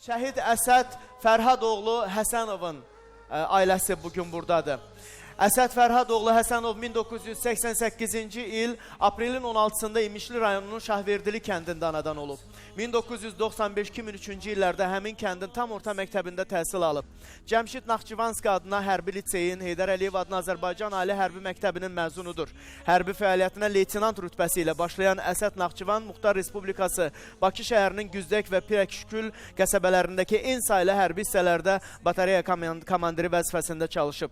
Şəhid Əsəd Fərhadoğlu Həsənovun ə, ailəsi bu gün burdadır. Əsəd Fərhadoğlu Həsənov 1988-ci il aprelin 16-sında İmişli rayonunun Şahverdili kəndində anadan olub. 1995-2003-cü illərdə həmin kəndin tam orta məktəbində təhsil alıb. Cəmşid Naxçıvanski adına hərbi liseyin, Heydər Əliyev adına Azərbaycan Ali Hərbi Məktəbinin məzunudur. Hərbi fəaliyyətinə leytenant rütbəsi ilə başlayan Əsəd Naxçıvan Muxtar Respublikası Bakı şəhərinin Güzdək və Pirəkşükül qəsəbələrindəki en saylı hərbi hissələrdə batareya koman- komandiri vəzifəsində çalışıb.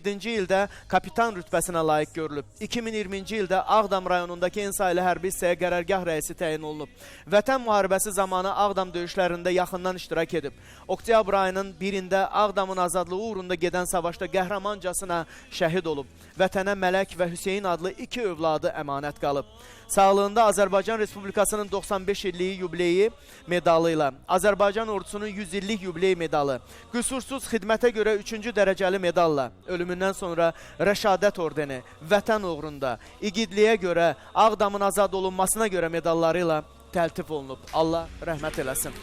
2017-ci ildə kapitan rütbəsinə layiq görülüb. 2020-ci ildə Ağdam rayonundakı en saylı hərbi hissəyə qərargah rəisi təyin olunub. Vətən müharibəsi zamanı Ağdam döyüşlərində yaxından iştirak edib. Oktyabr ayının 1-də Ağdamın azadlığı uğrunda gedən savaşda qəhrəmancasına şəhid olub. Vətənə Mələk və Hüseyn adlı iki övladı əmanət qalıb. Sağlığında Azərbaycan Respublikasının 95 illiyi yubileyi medalı ilə, Azərbaycan ordusunun 100 illik yubiley medalı, qüsursuz xidmətə görə 3-cü dərəcəli medalla, ölümündən sonra Rəşadət ordeni, Vətən uğrunda, igidliyə görə, Ağdamın azad olunmasına görə medalları ilə təltif olunub. Allah rəhmət eləsin.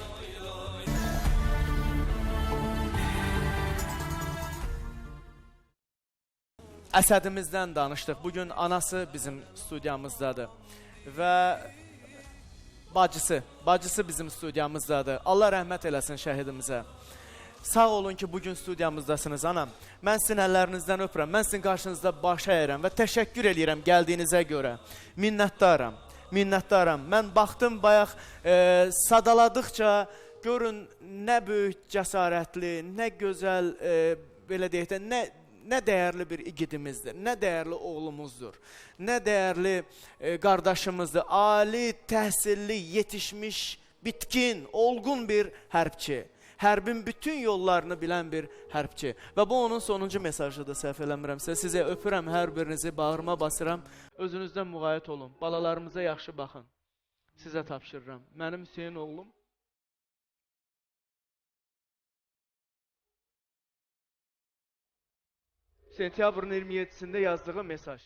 Əsədimizdən danışdıq. Bugün anası bizim studiyamızdadır. Və bacısı, bacısı bizim studiyamızdadır. Allah rəhmət eləsin şəhidimizə. Sağ olun ki, bugün studiyamızdasınız anam. Mən sizin əllərinizdən öpürəm. Mən sizin qarşınızda baş əyirəm və təşəkkür eləyirəm gəldiyinizə görə. Minnətdaram. Minnətdaram. Mən baxdım bayaq e, sadaladıqca görün nə böyük cəsarətli, nə gözəl e, belə deyək də nə nə dəyərli bir igidimizdir, nə dəyərli oğlumuzdur, nə dəyərli e, qardaşımızdır. Ali təhsilli, yetişmiş, bitkin, olgun bir hərbçi. Hərbin bütün yollarını bilən bir hərbçi. Və bu onun sonuncu mesajıdır, səhv eləmirəmsə. Sizə öpürəm hər birinizi, bağrıma basıram. Özünüzdən müğayət olun. Balalarımıza yaxşı baxın. Sizə tapşırıram. Mənim Hüseyn oğlum sentyabrın 27-sində yazdığı mesaj.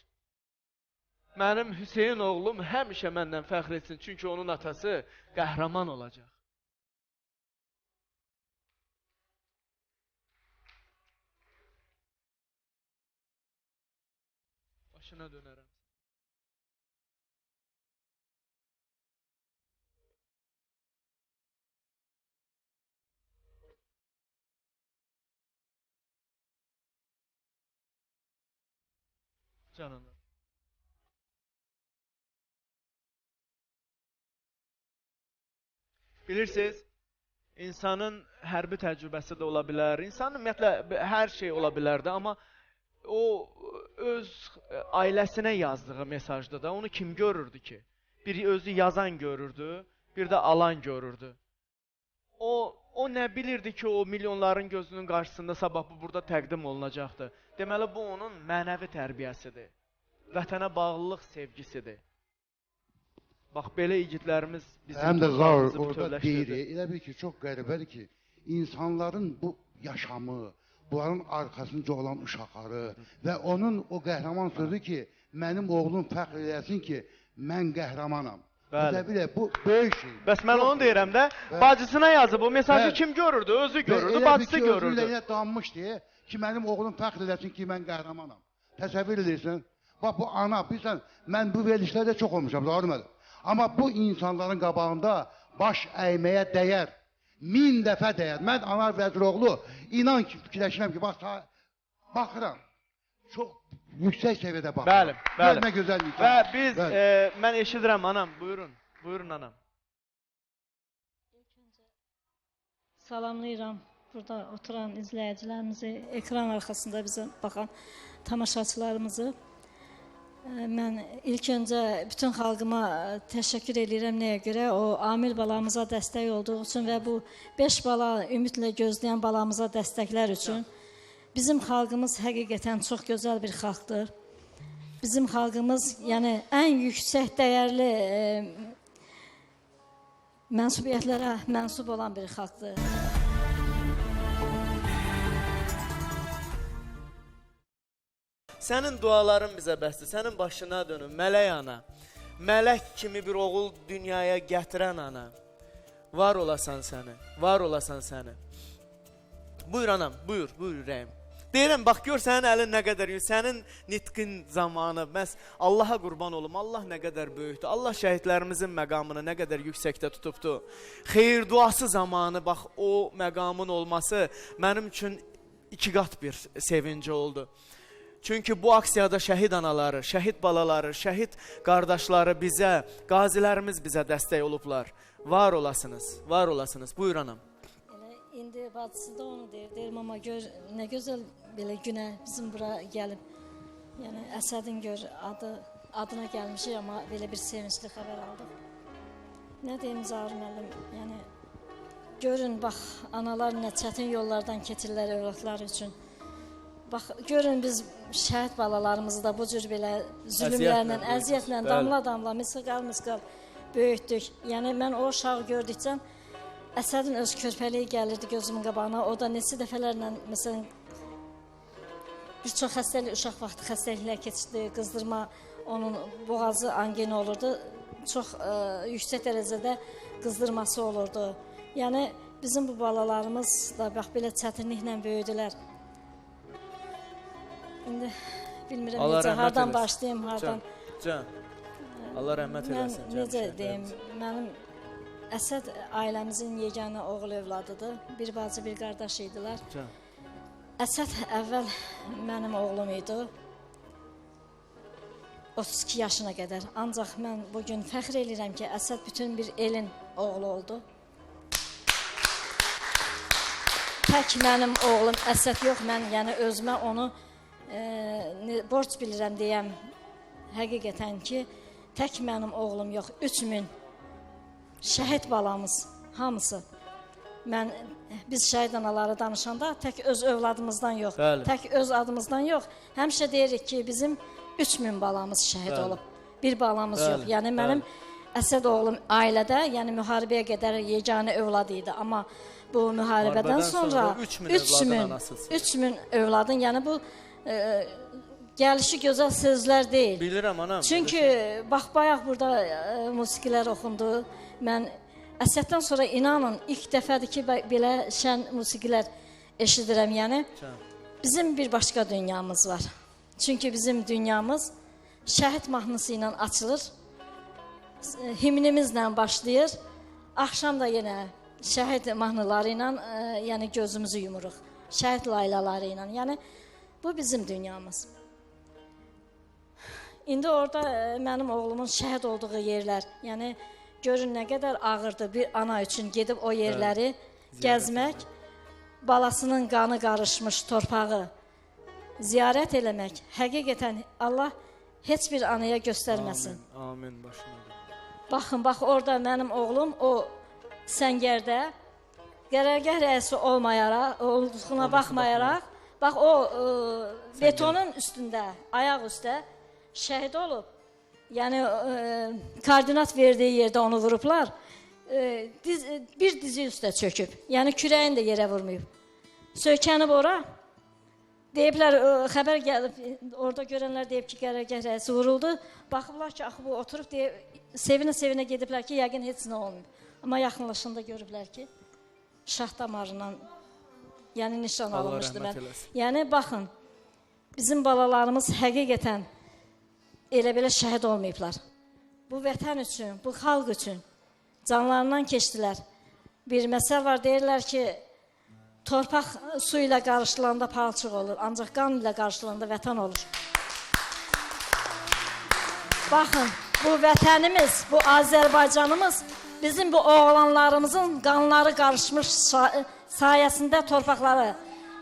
Mənim Hüseyn oğlum həmişə məndən fəxr etsin, çünki onun atası qəhrəman olacaq. Başına dönərəm. Canına. Bilirsiniz, insanın hərbi təcrübəsi də ola bilər. İnsanın ümumiyyətlə hər şey ola bilər də, amma o öz ailəsinə yazdığı mesajda da onu kim görürdü ki? Bir özü yazan görürdü, bir də alan görürdü. O o nə bilirdi ki, o milyonların gözünün qarşısında sabah bu burada təqdim olunacaqdı. Deməli bu onun mənəvi tərbiyəsidir. Vətənə bağlılıq sevgisidir. Bax belə igidlərimiz bizim Həm də torpağımızı orada deyir, elə bil ki, çox qəribədir ki, insanların bu yaşamı, bunların arxasınca olan uşaqları və onun o qəhrəman sözü ki, mənim oğlum fəxr eləsin ki, mən qəhrəmanam. Bəli. Elə bilə, bu böyük şey. Bəs mən Çox onu deyirəm də, Bəli. bacısına yazıb. O mesajı Bəli. kim görürdü? Özü Və görürdü, elə bil bacısı ki, özü ilə görürdü. elə danmış deyə ki, mənim oğlum fəxr eləsin ki, mən qəhrəmanam. Təsəvvür edirsən? Bax bu ana, bilirsən, mən bu verilişlərdə çox olmuşam, doğru Amma bu insanların qabağında baş əyməyə dəyər. Min dəfə dəyər. Mən Anar Vəziroğlu inan ki, fikirləşirəm ki, bax sa- baxıram. Çox yüksək səviyyədə baxıram. Bəli, bəli. Görmə gözəllik. Və biz Bəli. e, mən eşidirəm anam, buyurun. Buyurun anam. Salamlayıram burada oturan izləyicilərimizi, ekran arxasında bizə baxan tamaşaçılarımızı. Ə, Mən ilk öncə bütün xalqıma ə, təşəkkür edirəm nəyə görə? O Amil balamıza dəstək olduğu üçün və bu 5 bala ümidlə gözləyən balamıza dəstəklər üçün. Bizim xalqımız həqiqətən çox gözəl bir xalqdır. Bizim xalqımız, yəni ən yüksək dəyərli ə, mənsubiyyətlərə mənsub olan bir xalqdır. Sənin duaların bizə bəsdir. Sənin başına dönüm, mələk ana. Mələk kimi bir oğul dünyaya gətirən ana. Var olasan səni. Var olasan səni. Buyur anam, buyur, buyur ürəyim. Deyirəm, bax gör sənin əlin nə qədər sənin nitqin zamanı, məs Allaha qurban olum. Allah nə qədər böyükdür. Allah şəhidlərimizin məqamını nə qədər yüksəkdə tutubdu. Xeyir duası zamanı bax o məqamın olması mənim üçün iki qat bir sevinci oldu. Çünki bu aksiyada şəhid anaları, şəhid balaları, şəhid qardaşları bizə, qazilərimiz bizə dəstək olublar. Var olasınız, var olasınız. Buyur anam. İndi bacısı da onu deyir. Deyir mama gör nə gözəl belə günə bizim bura gəlib. Yəni Əsədin gör adı adına gəlmişik amma belə bir sevincli xəbər aldıq. Nə deyim Zaur müəllim? Yəni görün bax analar nə çətin yollardan keçirlər övladları üçün. Bax görün biz şəhid balalarımızı da bu cür belə zülmlərlə, Əziyyətlə damla-damla, misqal-misqal böyütdük. Yəni mən o uşağı gördükcə Əsədin öz körpəliyi gəlirdi gözümün qabağına. O da neçə dəfələrlə məsələn bir çox xəstəlik uşaq vaxtı xəstəliklər keçirdi, qızdırma, onun boğazı angin olurdu. Çox ə, yüksək dərəcədə qızdırması olurdu. Yəni bizim bu balalarımız da bax belə çətinliklə böyüdülər. İndi bilmirəm Allah necə hardan eləsin. başlayım, hardan. Can, Allah rəhmət eləsin. Necə deyim, mənim Əsəd ailəmizin yeganə oğul övladıdır. Bir bacı, bir qardaş idilər. Can. Əsəd əvvəl mənim oğlum idi. 32 yaşına qədər. Ancaq mən bu gün fəxr edirəm ki, Əsəd bütün bir elin oğlu oldu. Tək mənim oğlum Əsəd yox, mən yəni özümə onu e, borc bilirəm deyəm. Həqiqətən ki, tək mənim oğlum yox, 3000 şəhid balamız hamısı. Mən biz şəhid anaları danışanda tək öz övladımızdan yox, Bəli. tək öz adımızdan yox, həmişə deyirik ki, bizim 3000 balamız şəhid Bəli. olub. Bir balamız Bəli, yox. Yəni mənim Əsəd oğlum ailədə, yəni müharibəyə qədər yeganə övlad idi, amma bu müharibədən sonra sonra 3000 övladın 3000 anasısınız. 3000 övladın, yəni bu e, gəlişi gözəl sözlər deyil. Bilirəm anam. Çünki bax bayaq burada e, musiqilər oxundu. Mən Əsəddən sonra inanın ilk dəfədir ki, belə şən musiqilər eşidirəm. Yəni bizim bir başqa dünyamız var. Çünki bizim dünyamız şəhid mahnısı ilə açılır. Himnimizlə başlayır. Axşam da yenə şəhid mahnıları ilə, e, yəni gözümüzü yumuruq. Şəhid laylaları ilə. Yəni bu bizim dünyamız. İndi orada e, mənim oğlumun şəhid olduğu yerlər, yəni görün nə qədər ağırdır bir ana üçün gedib o yerləri gəzmək, balasının qanı qarışmış torpağı ziyarət eləmək. Həqiqətən Allah heç bir anaya göstərməsin. Amin, amin başına. Baxın, bax orada mənim oğlum o səngərdə qərargah rəisi olmayaraq, olduğuna baxmayaraq, bax o ə, betonun üstündə, ayaq üstə şəhid olub. Yəni ə, koordinat verdiyi yerdə onu vurublar. Ə, diz, bir dizi üstə çöküb. Yəni kürəyini də yerə vurmayıb. Söykənib ora. Deyiblər, ə, xəbər gəlib, orada görənlər deyib ki, qərargah rəisi vuruldu. Baxıblar ki, axı bu oturub deyə sevinə-sevinə gediblər ki, yəqin heç nə olmayıb. Amma yaxınlaşanda görüblər ki, şah damarından yəni nişan alınmışdı mən. Yəni baxın, bizim balalarımız həqiqətən elə belə şəhid olmayıblar. Bu vətən üçün, bu xalq üçün canlarından keçdilər. Bir məsəl var, deyirlər ki, torpaq su ilə qarışılanda palçıq olur, ancaq qan ilə qarışılanda vətən olur. Baxın, bu vətənimiz, bu Azərbaycanımız bizim bu oğlanlarımızın qanları qarışmış sa- sayəsində torpaqları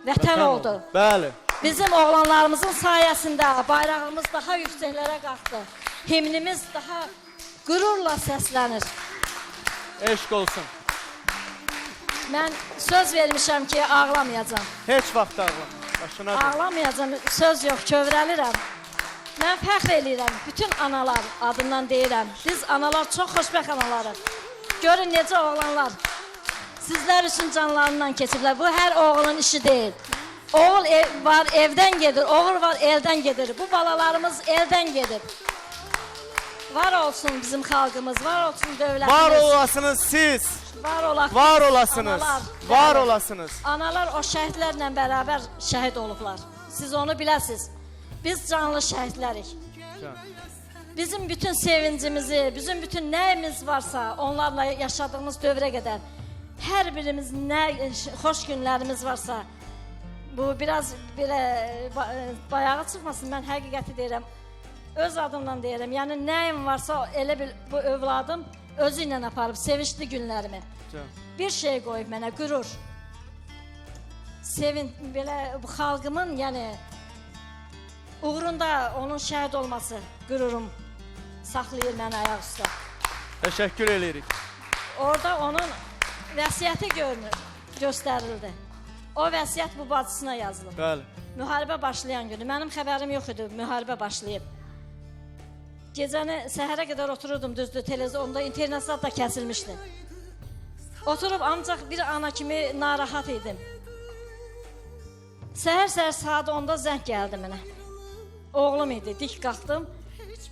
vətən oldu. Bəli. Bizim oğlanlarımızın sayəsində bayrağımız daha yüksəklərə qalxdı. Himnimiz daha qürurla səslənir. Eşq olsun. Mən söz vermişəm ki, ağlamayacağam. Heç vaxt ağlama. Başına. Ağlamayacağam, söz yox, kövrəlirəm. Mən fəxr eləyirəm, bütün analar adından deyirəm. Biz analar çox xoşbəxt analarıq. Görün necə oğlanlar sizlər üçün canlarından keçiblər. Bu hər oğulun işi deyil. Oğul ev, var evdən gedir, oğul var eldən gedir. Bu balalarımız eldən gedib. Var olsun bizim xalqımız, var olsun dövlətimiz. Var olasınız siz. Var olaq. Var olasınız. Analar, Var bəli. olasınız. Analar o şəhidlərlə bərabər şəhid olublar. Siz onu biləsiz. Biz canlı şəhidlərik. Can. Bizim bütün sevincimizi, bizim bütün nəyimiz varsa onlarla yaşadığımız dövrə qədər hər birimiz nə xoş günlərimiz varsa bu biraz belə ba- bayağı çıxmasın. Mən həqiqəti deyirəm. Öz adımla deyirəm. Yəni nəyim varsa elə bil bu övladım özü ilə aparıb sevinçli günlərimi. Bir şey qoyub mənə qürur. Sevin belə bu xalqımın, yəni uğrunda onun şəhid olması qürurum saxlayır məni ayaq üstə. Təşəkkür edirik. Orada onun vəsiyyəti görünür, göstərildi. O vəsiyyət bu bacısına yazılıb. Bəli. Müharibə başlayan günü mənim xəbərim yox idi, müharibə başlayıb. Gecəni səhərə qədər otururdum düzdür, televizyonda internet da kəsilmişdi. Oturub ancaq bir ana kimi narahat idim. Səhər-səhər saat 10-da zəng gəldi mənə. Oğlum idi, dik qalxdım.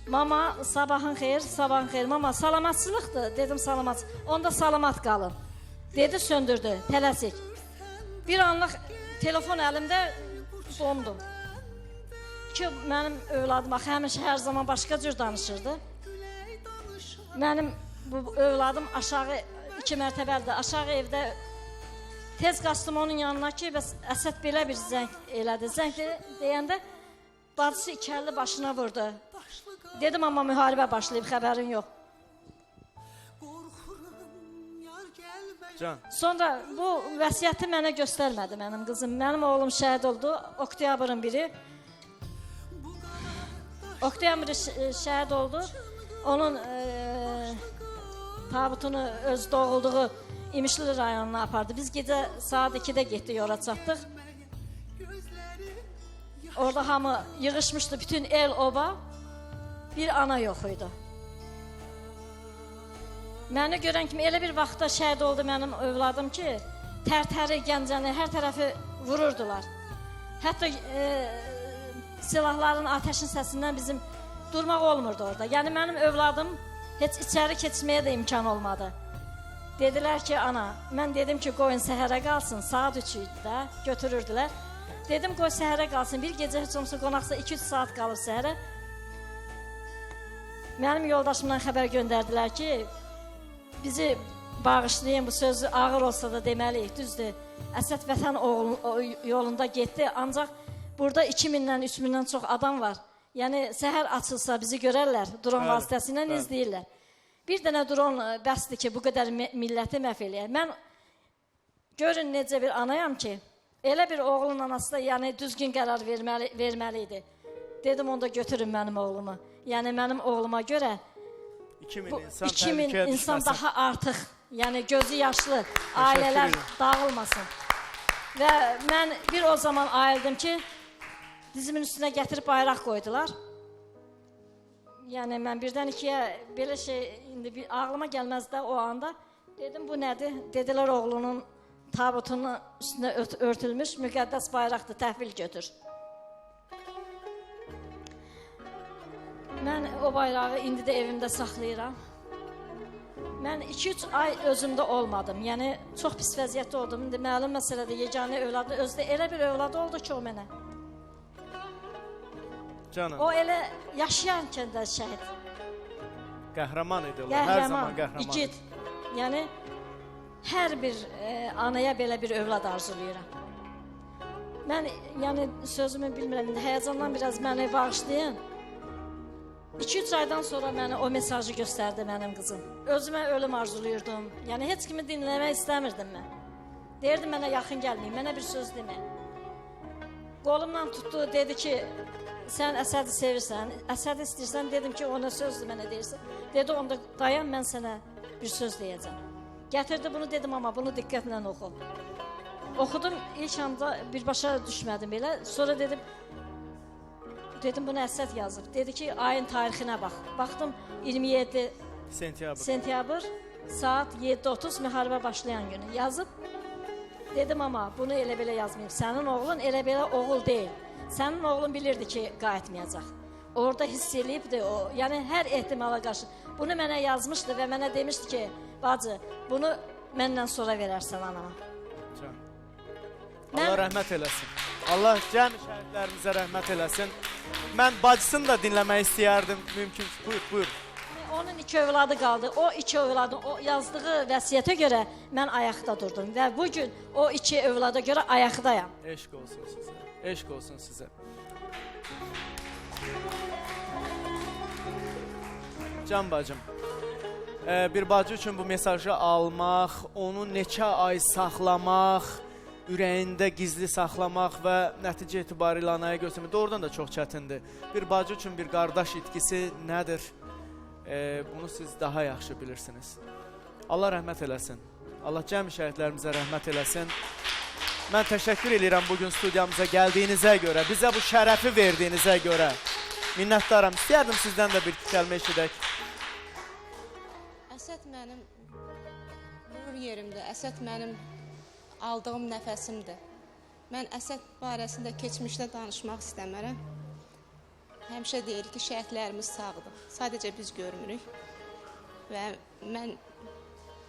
Mama, sabahın xeyir, sabahın xeyir. Mama, salamatçılıqdır. Dedim salamat. Onda salamat qalın. Dedi, söndürdü, tələsik. Bir anlıq telefon əlimdə dondum. Ki mənim övladım axı həmişə hər zaman başqa cür danışırdı. Mənim bu övladım aşağı iki mərtəbəlidir. Aşağı evdə tez qaçdım onun yanına ki, bəs belə bir zəng elədi. Zəng de- deyəndə bacısı iki başına vurdu. Dedim amma müharibə başlayıb, xəbərin yox. Can. Sonra bu vəsiyyəti mənə göstərmədi mənim qızım. Mənim oğlum şəhid oldu oktyabrın biri. Oktyabr ş- şəhid oldu. Onun eee tabutunu öz doğulduğu İmişli rayonuna apardı. Biz gecə saat 2-də getdik, ora çatdıq. Orada hamı yığışmışdı, bütün el oba. Bir ana yox idi. Məni görən kimi elə bir vaxtda şəhid oldu mənim övladım ki, tərtəri, gəncəni hər tərəfi vururdular. Hətta e, silahların atəşin səsindən bizim durmaq olmurdu orada. Yəni mənim övladım heç içəri keçməyə də imkan olmadı. Dedilər ki, ana, mən dedim ki, qoyun səhərə qalsın, saat 3 idi də, götürürdülər. Dedim, qoy səhərə qalsın, bir gecə heç olmasa qonaqsa 2-3 saat qalır səhərə. Mənim yoldaşımdan xəbər göndərdilər ki, bizi bağışlayın bu sözü ağır olsa da deməliyik, düzdür. Əsəd vətən oğlu, yolunda getdi, ancaq burada 2000-dən, 3000-dən çox adam var. Yəni səhər açılsa bizi görərlər, dron Bəli, vasitəsilə bəli. izləyirlər. Bir dənə dron ə, bəsdir ki, bu qədər mi- milləti məhv eləyər. Mən görün necə bir anayam ki, elə bir oğlun anası da yəni düzgün qərar verməli, verməli idi. Dedim onda götürün mənim oğlumu. Yəni mənim oğluma görə 2000 bu insan 2000 təhlükəyə insan daha artıq, yəni gözü yaşlı ailələr ederim. dağılmasın. Və mən bir o zaman ayıldım ki, dizimin üstünə gətirib bayraq qoydular. Yəni mən birdən ikiyə belə şey indi bir ağlıma gəlməz də o anda. Dedim bu nədir? Dedilər oğlunun tabutunun üstünə ört örtülmüş müqəddəs bayraqdır, təhvil götür. Mən o bayrağı indi də evimdə saxlayıram. Mən 2-3 ay özümdə olmadım. Yəni çox pis vəziyyətdə oldum. İndi məlum məsələdir. Yeganə övladı özdə elə bir övladı oldu ki o mənə. Canım. O elə yaşayankən də şəhid. Qəhrəman idi o. Hər zaman Qəhrəman, qəhrəman. igid. Yəni hər bir e, anaya belə bir övlad arzulayıram. Mən yəni sözümü bilmirəm indi həyəcandan biraz məni bağışlayın. 2-3 aydan sonra mənə o mesajı göstərdi mənim qızım. Özümə ölüm arzulayırdım. Yəni heç kimi dinləmək istəmirdim mən. Deyirdi mənə yaxın gəlməyin, mənə bir söz demə. Qolumdan tutdu, dedi ki, sən Əsədi sevirsən, Əsədi istəyirsən, dedim ki, ona sözdür mənə deyirsən. Dedi, onda dayan, mən sənə bir söz deyəcəm. Gətirdi bunu dedim, amma bunu diqqətlə oxu. Oxudum, ilk anda birbaşa düşmədim belə. Sonra dedim, dedim bunu Əsəd yazıb. Dedi ki, ayın tarixinə bax. Baxdım 27 Sentyabr. sentyabr saat 7:30 müharibə başlayan günü yazıb. Dedim amma bunu elə belə yazmayıb. Sənin oğlun elə belə oğul deyil. Sənin oğlun bilirdi ki, qayıtmayacaq. orada hiss eləyibdi o. Yəni hər ehtimala qarşı bunu mənə yazmışdı və mənə demişdi ki, bacı, bunu məndən sonra verərsən anama. Can. Mən- Allah rəhmət eləsin. Allah cəmi şəhidlərimizə rəhmət eləsin. Mən bacısını da dinləmək istəyərdim. Mümkün. Buyur, buyur. Onun iki övladı qaldı. O iki övladın o yazdığı vəsiyyətə görə mən ayaqda durdum və bu gün o iki övlada görə ayaqdayam. Eşq olsun sizə. Eşq olsun sizə. Can bacım. e, bir bacı üçün bu mesajı almaq, onu neçə ay saxlamaq, ürəyində gizli saxlamaq və nəticə etibarilə anaya göstərmək doğrudan da çox çətindir. Bir bacı üçün bir qardaş itkisi nədir? E, bunu siz daha yaxşı bilirsiniz. Allah rəhmət eləsin. Allah cəmi şəhidlərimizə rəhmət eləsin. Mən təşəkkür edirəm bu gün studiyamıza gəldiyinizə görə, bizə bu şərəfi verdiyinizə görə. Minnətdaram. İstəyərdim sizdən də bir iki kəlmə eşidək. Əsəd mənim qürur yerimdir. Mənim aldığım nəfəsimdir. Mən Əsəd barəsində keçmişdə danışmaq istəmərəm. Həmişə deyir ki, şəhidlərimiz sağdır. Sadəcə biz görmürük. Və mən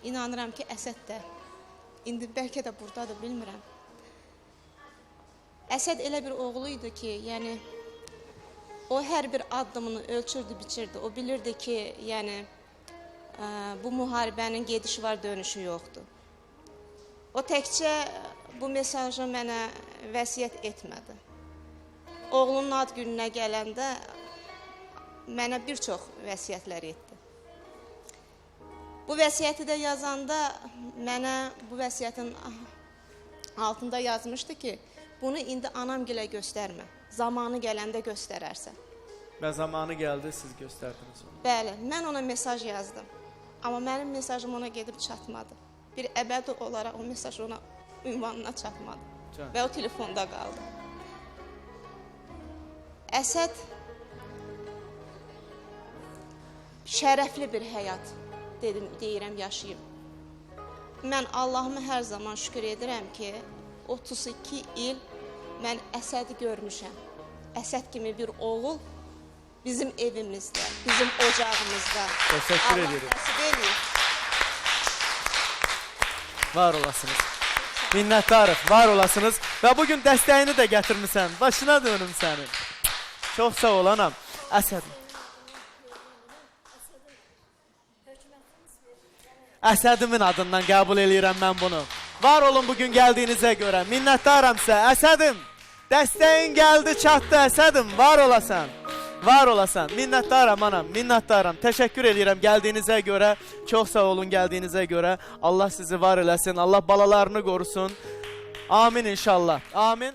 inanıram ki, Əsəd də indi bəlkə də burdadır, bilmirəm. Əsəd elə bir oğlu idi ki, yəni o hər bir addımını ölçürdü, biçirdi. O bilirdi ki, yəni Ə, bu müharibənin gedişi var, dönüşü yoxdur. O təkcə bu mesajı mənə vəsiyyət etmədi. Oğlunun ad gününə gələndə mənə bir çox vəsiyyətlər etdi. Bu vəsiyyəti də yazanda mənə bu vəsiyyətin altında yazmışdı ki, bunu indi anam gilə göstərmə. Zamanı gələndə göstərərsən. Və zamanı gəldi, siz göstərdiniz onu. Bəli, mən ona mesaj yazdım. Amma mənim mesajım ona gedib çatmadı. Bir əbədi olaraq o mesaj ona ünvanına çatmadı. Can. Və o telefonda qaldı. Əsəd şərəfli bir həyat dedim, deyirəm yaşayıb. Mən Allahıma hər zaman şükür edirəm ki, 32 il mən Əsədi görmüşəm. Əsəd kimi bir oğul bizim evimizdə, bizim ocağımızda. Təşəkkür Allah nəsib eləyir. Var olasınız. Minnətdarıq, var olasınız. Və bu gün dəstəyini də gətirmisən. Başına dönüm sənin. Çox sağ ol anam. Əsəd. Əsədimin adından qəbul eləyirəm mən bunu. Var olun bu gün gəldiyinizə görə. Minnətdaram sizə. Əsədim. Dəstəyin gəldi, çatdı Əsədim. Var olasan. Var olasan. Minnətdaram anam. Minnətdaram. Təşəkkür edirəm gəldiyinizə görə. Çox sağ olun gəldiyinizə görə. Allah sizi var eləsin. Allah balalarını qorusun. Amin inşallah. Amin.